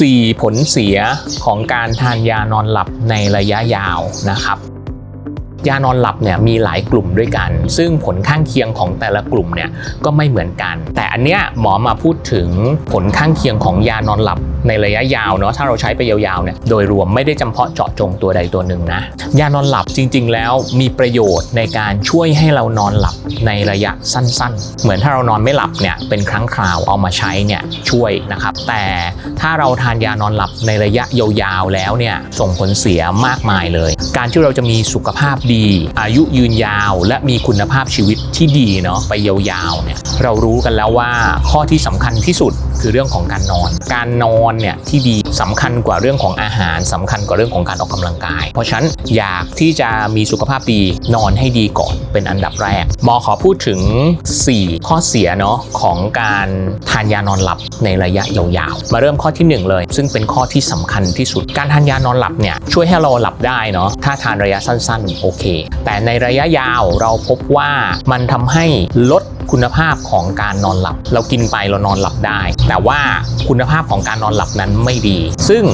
4 ผลเสียของการทานยานอนหลับในระยะยาวนะครับ ยานอนหลับเนี่ยมีหลายกลุ่มด้วยกัน ซึ่งผลข้างเคียงของแต่ละกลุ่มเนี่ยก็ไม่เหมือนกัน แต่อันเนี้ยหมอมาพูดถึงผลข้างเคียงของยานอนหลับในระยะยาวเนาะถ้าเราใช้ไปยาวๆเนี่ยโดยรวมไม่ได้จำเพาะเจาะจงตัวใดตัวหนึ่งนะยานอนหลับจริง ๆ แล้วมีประโยชน์ในการช่วยให้เรานอนหลับในระยะสั้น ๆ เหมือนถ้าเรานอนไม่หลับเนี่ยเป็นครั้งคราวเอามาใช้เนี่ยช่วยนะครับ แต่ถ้าเราทานยานอนหลับในระยะยาวๆแล้วเนี่ยส่งผลเสียมากมายเลย การที่เราจะมีสุขภาพดี อายุยืนยาว และมีคุณภาพชีวิตที่ดีเนาะไปยาวๆเนี่ยเรารู้กันแล้วว่าข้อที่สำคัญที่สุด คือเรื่องของการนอน การนอนเนี่ยที่ดีสำคัญกว่าเรื่องของอาหารสำคัญกว่าเรื่องของการออกกำลังกาย เพราะฉะนั้นอยากที่จะมีสุขภาพดีนอนให้ดีก่อนเป็นอันดับแรกหมอขอพูดถึง 4 ข้อเสียเนาะของการทานยานอนหลับในระยะยาวๆมาเริ่มข้อทีหนึ่1 เลย ซึ่งเป็นข้อที่สำคัญที่สุด การทานยานอนหลับเนี่ยช่วยให้เราหลับได้เนาะถ้าทานระยะสั้นๆโอเค แต่ในระยะยาวเราพบว่ามันทำให้ลด คุณภาพของการนอนหลับ เรากินไปเรานอนหลับได้ แต่ว่าคุณภาพของการนอนหลับนั้นไม่ดี ซึ่ง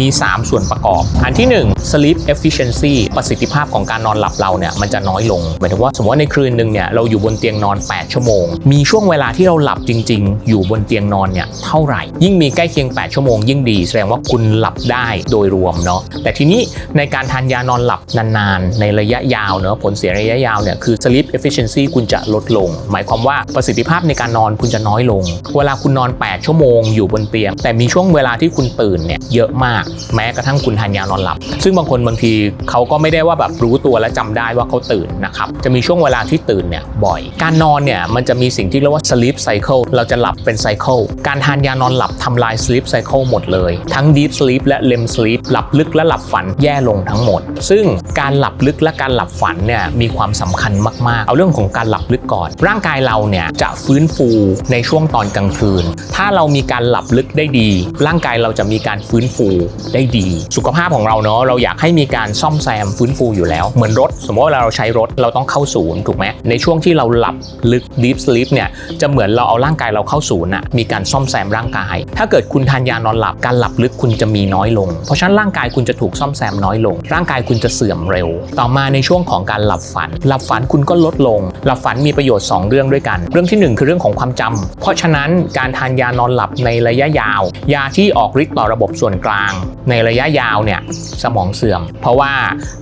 มี 3 ส่วนประกอบ อันที่ 1 sleep efficiency ประสิทธิภาพของการนอนหลับเราเนี่ยมันจะน้อยลงหมายถึงว่าสมมติว่าในคืนหนึ่งเนี่ยเราอยู่บนเตียงนอน 8 ชั่วโมง มีช่วงเวลาที่เราหลับจริง ๆ อยู่บนเตียงนอนเนี่ยเท่าไหร่ ยิ่งมีใกล้เคียง 8 ชั่วโมงยิ่งดีแสดงว่าคุณหลับได้โดยรวมเนาะแต่ทีนี้ในการทานยานอนหลับนานๆ ในระยะยาวเนาะผลเสียระยะยาวเนี่ยคือ sleep efficiency คุณจะลดลง หมายความว่าประสิทธิภาพในการนอนคุณจะน้อยลง เวลาคุณนอน 8 ชั่วโมงอยู่บนเตียง แต่มีช่วงเวลาที่คุณตื่นเนี่ยเยอะมาก แม้กระทั่งคุณทานยานอนหลับ ซึ่งบางคนบางทีเขาก็ไม่ได้ว่าแบบรู้ตัวและจำได้ว่าเขาตื่นนะครับจะมีช่วงเวลาที่ตื่นเนี่ยบ่อย การนอนเนี่ยมันจะมีสิ่งที่เรียกว่า sleep cycle เราจะหลับเป็น cycle การทานยานอนหลับทำลาย sleep cycle หมดเลย ทั้ง deep sleep และ REM sleep หลับลึกและหลับฝันแย่ลงทั้งหมด ซึ่งการหลับลึกและการหลับฝันเนี่ยมีความสำคัญมากๆ เอาเรื่องของการหลับลึกก่อน ร่างกายเราเนี่ยจะฟื้นฟูในช่วงตอนกลางคืน ถ้าเรามีการหลับลึกได้ดี ร่างกายเราจะมีการฟื้นฟูได้ดี สุขภาพของเราเนาะเราอยากให้มีการซ่อมแซมฟื้นฟูอยู่แล้ว เหมือนรถ สมมติว่าเวลาเราใช้รถเราต้องเข้าศูนย์ถูกไหมในช่วงที่เราหลับลึก deep sleep เนี่ยจะเหมือนเราเอาร่างกายเราเข้าศูนย์อะมีการซ่อมแซมร่างกาย ถ้าเกิดคุณทานยานอนหลับการหลับลึกคุณจะมีน้อยลง เพราะฉะนั้นร่างกายคุณจะถูกซ่อมแซมน้อยลง ร่างกายคุณจะเสื่อมเร็ว ต่อมาในช่วงของการหลับฝัน หลับฝันคุณก็ลดลง หลับฝันมีประโยชน์ 2 เรื่องด้วยกัน เรื่องที่ 1 คือเรื่องของความจำเพราะฉะนั้นการทานยานอนหลับในระยะยาว ยาที่ออกฤทธิ์ต่อระบบส่วนกลาง ในระยะยาวเนี่ยสมองเสื่อม เพราะว่า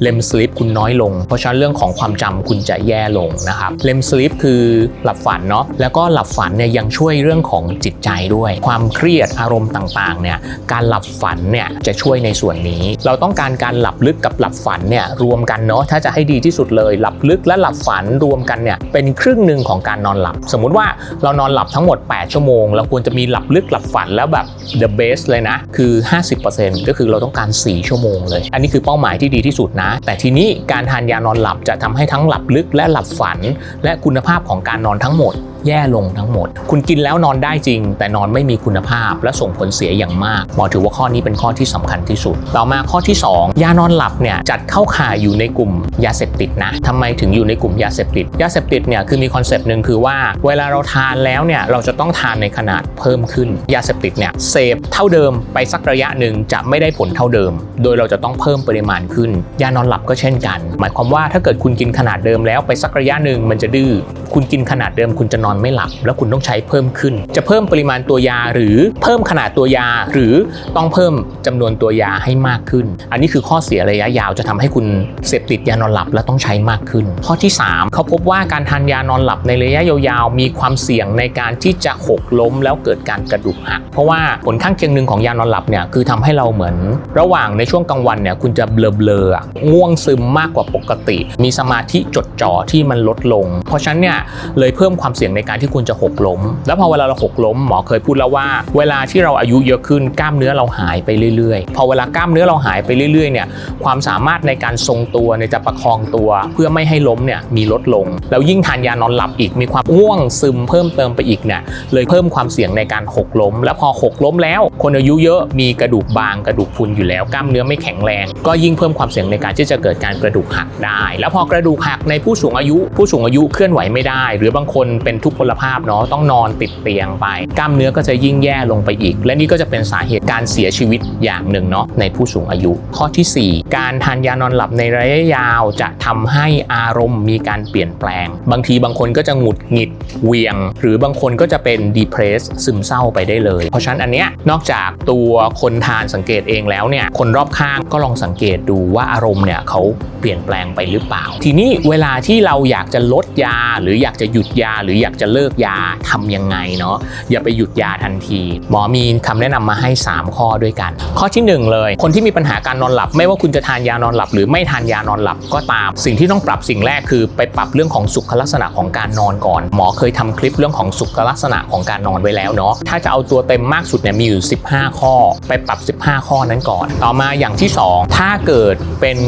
เลมสลิปคุณน้อยลง เพราะฉะนั้นเรื่องของความจำคุณจะแย่ลงนะครับเลมสลิปคือหลับฝันเนาะแล้วก็หลับฝันเนี่ยยังช่วยเรื่องของจิตใจด้วย ความเครียดอารมณ์ต่างๆเนี่ยการหลับฝันเนี่ยจะช่วยในส่วนนี้ เราต้องการการหลับลึกกับหลับฝันเนี่ยรวมกันเนาะถ้าจะให้ดีที่สุดเลย หลับลึกและหลับฝันรวมกันเนี่ยเป็นครึ่งหนึ่งของการนอนหลับ สมมุติว่าเรานอนหลับทั้งหมด 8 ชั่วโมง เราควรจะมีหลับลึกหลับฝันแล้วแบบ the best เลยนะ คือ 50%ก็คือเราต้องการ 4 ชั่วโมงเลย อันนี้คือเป้าหมายที่ดีที่สุดนะ แต่ทีนี้การทานยานอนหลับจะทำให้ทั้งหลับลึกและหลับฝัน และคุณภาพของการนอนทั้งหมด แย่ลงทั้งหมด คุณกินแล้วนอนได้จริง แต่นอนไม่มีคุณภาพ และส่งผลเสียอย่างมากหมอถือว่าข้อนี้เป็นข้อที่สำคัญที่สุด ต่อมาข้อที่ 2 ยานอนหลับเนี่ยจัดเข้าข่ายอยู่ในกลุ่มยาเสพติดนะทำไมถึงอยู่ในกลุ่มยาเสพติด ยาเสพติดเนี่ยคือมีคอนเซปต์หนึ่งคือว่าเวลาเราทานแล้วเนี่ยเราจะต้องทานในขนาดเพิ่มขึ้น ยาเสพติดเนี่ยเสพเท่าเดิมไปสักระยะหนึ่งจะไม่ได้ผลเท่าเดิม โดยเราจะต้องเพิ่มปริมาณขึ้น ยานอนหลับก็เช่นกัน หมายความว่าถ้าเกิดคุณกินขนาดเดิมแล้วไปสักระยะหนึ่งมันจะดื้อคุณกินขนาดเดิมคุณจะนอนไม่หลับ แล้วคุณต้องใช้เพิ่มขึ้น จะเพิ่มปริมาณตัวยาหรือเพิ่มขนาดตัวยา หรือต้องเพิ่มจำนวนตัวยาให้มากขึ้น อันนี้คือข้อเสียระยะยาวจะทำให้คุณเสพติดยานอนหลับและต้องใช้มากขึ้น ข้อที่ 3 เขาพบว่าการทานยานอนหลับในระยะยาวๆมีความเสี่ยงในการที่จะหกล้มแล้วเกิดการกระดูกหัก เพราะว่าผลข้างเคียงหนึ่งของยานอนหลับเนี่ยคือทำให้เราเหมือน ระหว่างในช่วงกลางวันเนี่ยคุณจะเบลอๆอง่วงซึมมากกว่าปกติ มีสมาธิจดจ่อที่มันลดลง เพราะฉะนั้นเนี่ยเลยเพิ่มความเสี่ยงในการที่คุณจะหกล้ม แล้วพอเวลาเราหกล้มหมอเคยพูดแล้วว่า เวลาที่เราอายุเยอะขึ้นกล้ามเนื้อเราหายไปเรื่อยๆ พอเวลากล้ามเนื้อเราหายไปเรื่อยๆเนี่ยความสามารถในการทรงตัวในจะประคองตัว เพื่อไม่ให้ล้มเนี่ยมีลดลง แล้วยิ่งทานยานอนหลับอีกมีความง่วงซึมเพิ่มเติมไปอีกเนี่ยเลยเพิ่มความเสี่ยงในการหกล้ม แล้วพอหกล้มแล้ว คนอายุเยอะมีกระดูกบางกระดูกพุนอยู่แล้วกล้ามเนื้อไม่แข็งแรง ก็ยิ่งเพิ่มความเสี่ยงในการที่จะเกิดการกระดูกหักได้ แล้วพอ กระดูกหักในผู้สูงอายุ ผู้สูงอายุเคลื่อนไหวไม่ได้ หรือบางคนเป็นทุกพลภาพเนาะต้องนอนติดเตียงไป กล้ามเนื้อก็จะยิ่งแย่ลงไปอีก และนี่ก็จะเป็นสาเหตุการเสียชีวิตอย่างหนึ่งเนาะในผู้สูงอายุ ข้อทีสี่4 การทานยานอนหลับในระยะยาวจะทำให้อารมณ์มีการเปลี่ยนแปลง บางทีบางคนก็จะหงุดหงิดเวียง หรือบางคนก็จะเป็น depress ซึมเศร้าไปได้เลย เพราะฉะนั้นอันเนี้ยนอกจากตัวคนทานสังเกตเองแล้วเนี่ยคนรอบข้างก็ลองสังเกตดูว่าอารมณ์เนี่ยเขาเปลี่ยนแปลงไปหรือเปล่า ทีนี้เวลาที่เราอยากจะลดยา หรืออยากจะหยุดยาหรืออยากจะเลิกยาทำยังไงเนาะอย่าไปหยุดยาทันที หมอมีคำแนะนำมาให้ 3 ข้อด้วยกัน ข้อทีหนึ่1 เลย คนที่มีปัญหาการนอนหลับ ไม่ว่าคุณจะทานยานอนหลับ หรือไม่ทานยานอนหลับก็ตาม สิ่งที่ต้องปรับสิ่งแรกคือไปปรับเรื่องของสุขลักษณะของการนอนก่อน หมอเคยทำคลิปเรื่องของสุขลักษณะของการนอนไว้แล้วเนาะถ้าจะเอาตัวเต็มมากสุดเนี่ยมีอยู่ 15 ข้อ ไปปรับ 15 ข้อนั้นก่อน ต่อมาอย่างที่ 2 ถ้าเกิดเป็น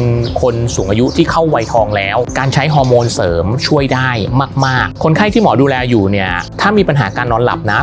คนสูงอายุที่เข้าวัยทองแล้ว การใช้ฮอร์โมนเสริมช่วยได้มาก ๆ คนไข้ที่หมอดูแลอยู่เนี่ยถ้ามีปัญหาการนอนหลับนะ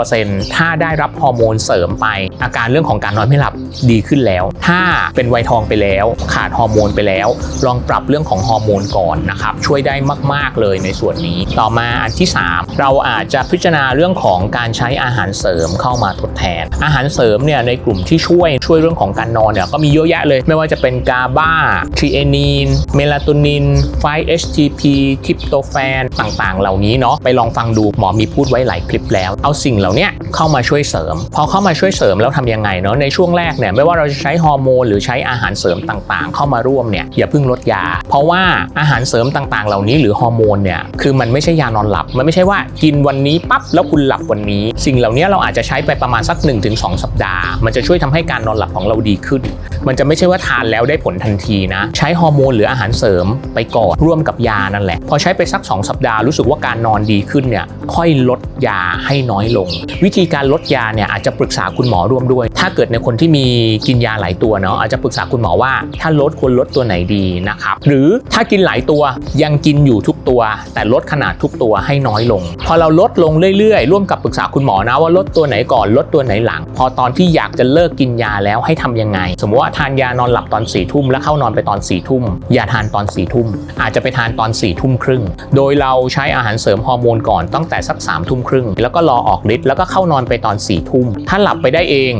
80%ถ้าได้รับฮอร์โมนเสริมไป อาการเรื่องของการนอนไม่หลับดีขึ้นแล้ว ถ้าเป็นวัยทองไปแล้ว ขาดฮอร์โมนไปแล้ว ลองปรับเรื่องของฮอร์โมนก่อนนะครับช่วยได้มาก ๆ เลยในส่วนนี้ ต่อมาอันที่ 3 เราอาจจะพิจารณาเรื่องของการใช้อาหารเสริมเข้ามาทดแทน อาหารเสริมเนี่ยในกลุ่มที่ช่วยช่วยเรื่องของการนอนเนี่ยก็มีเยอะแยะเลย ไม่ว่าจะเป็นกาบาทรีเอนีน เมลาโทนิน 5-HTP ทริปโตแฟนต่างๆ เหล่านี้เนาะไปลองฟังดูหมอมีพูดไว้หลายคลิปแล้ว เอาสิ่งเหล่านี้ เข้ามาช่วยเสริม พอเข้ามาช่วยเสริมแล้วทำยังไงเนาะในช่วงแรกเนี่ยไม่ว่าเราจะใช้ฮอร์โมนหรือใช้อาหารเสริมต่างๆ เข้ามาร่วมเนี่ยอย่าเพิ่งลดยา เพราะว่าอาหารเสริมต่างๆ เหล่านี้หรือฮอร์โมนเนี่ยคือมันไม่ใช่ยานอนหลับ มันไม่ใช่ว่ากินวันนี้ปั๊บแล้วคุณหลับวันนี้ สิ่งเหล่านี้เราอาจจะใช้ไปประมาณสัก 1-2 สัปดาห์ มันจะช่วยทำให้การนอนหลับของเราดีขึ้น มันจะไม่ใช่ว่าทานแล้วได้ผลทันทีนะใช้ฮอร์โมนหรืออาหารเสริมไปก่อนร่วมกับยานั่นแหละพอใช้ไปสัก 2 สัปดาห์รู้สึกว่าการนอนดีขึ้นเนี่ยค่อยลดยาให้น้อยลง วิธีีการลดยาเนี่ยอาจจะปรึกษาคุณหมอร่วมด้วย ถ้าเกิดในคนที่มีกินยาหลายตัวเนาะอาจจะปรึกษาคุณหมอว่าถ้าลดควรลดตัวไหนดีนะครับหรือถ้ากินหลายตัวยังกินอยู่ทุกตัว แต่ลดขนาดทุกตัวให้น้อยลง พอเราลดลงเรื่อยๆ ร่วมกับปรึกษาคุณหมอนะว่าลดตัวไหนก่อนลดตัวไหนหลัง พอตอนที่อยากจะเลิกกินยาแล้วให้ทำยังไง สมมติว่าทานยานอนหลับตอน4ี่ทุ่มแล้วเข้านอนไปตอน4ี่ทุ่มอย่าทานตอน4ี่ทุ่มอาจจะไปทานตอน4ี่ทุ่มครึ่งโดยเราใช้อาหารเสริมฮอร์โมนก่อนตั้งแต่สัก3ามทุ่มครึ่งแล้วก็รอออกฤทธิ์แล้วก็เข้านนอนไปตอน4ี่ทุ่ม ถ้าหลับไปได้เอง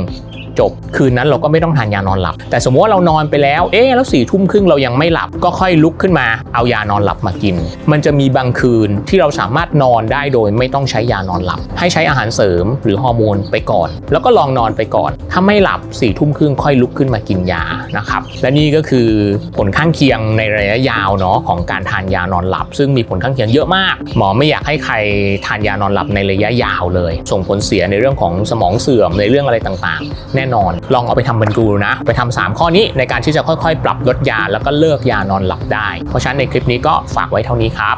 จบ คืนนั้นเราก็ไม่ต้องทานยานอนหลับ แต่สมมติว่าเรานอนไปแล้ว เอ๊แล้วสี่ทุ่มครึ่งเรายังไม่หลับ ก็ค่อยลุกขึ้นมาเอายานอนหลับมากิน มันจะมีบางคืนที่เราสามารถนอนได้โดยไม่ต้องใช้ยานอนหลับ ให้ใช้อาหารเสริมหรือฮอร์โมนไปก่อน แล้วก็ลองนอนไปก่อน ถ้าไม่หลับสี่ทุ่มครึ่งค่อยลุกขึ้นมากินยานะครับ และนี่ก็คือผลข้างเคียงในระยะยาวเนาะของการทานยานอนหลับ ซึ่งมีผลข้างเคียงเยอะมาก หมอไม่อยากให้ใครทานยานอนหลับในระยะยาวเลย ส่งผลเสียในเรื่องของสมองเสื่อมในเรื่องอะไรต่างๆน่นอน ลองเอาไปทำบันกูนะ ไปทำ3ข้อนี้ในการที่จะค่อยๆ ปรับลดยาแล้วก็เลิกยานอนหลับได้ เพราะฉะนั้นในคลิปนี้ก็ฝากไว้เท่านี้ครับ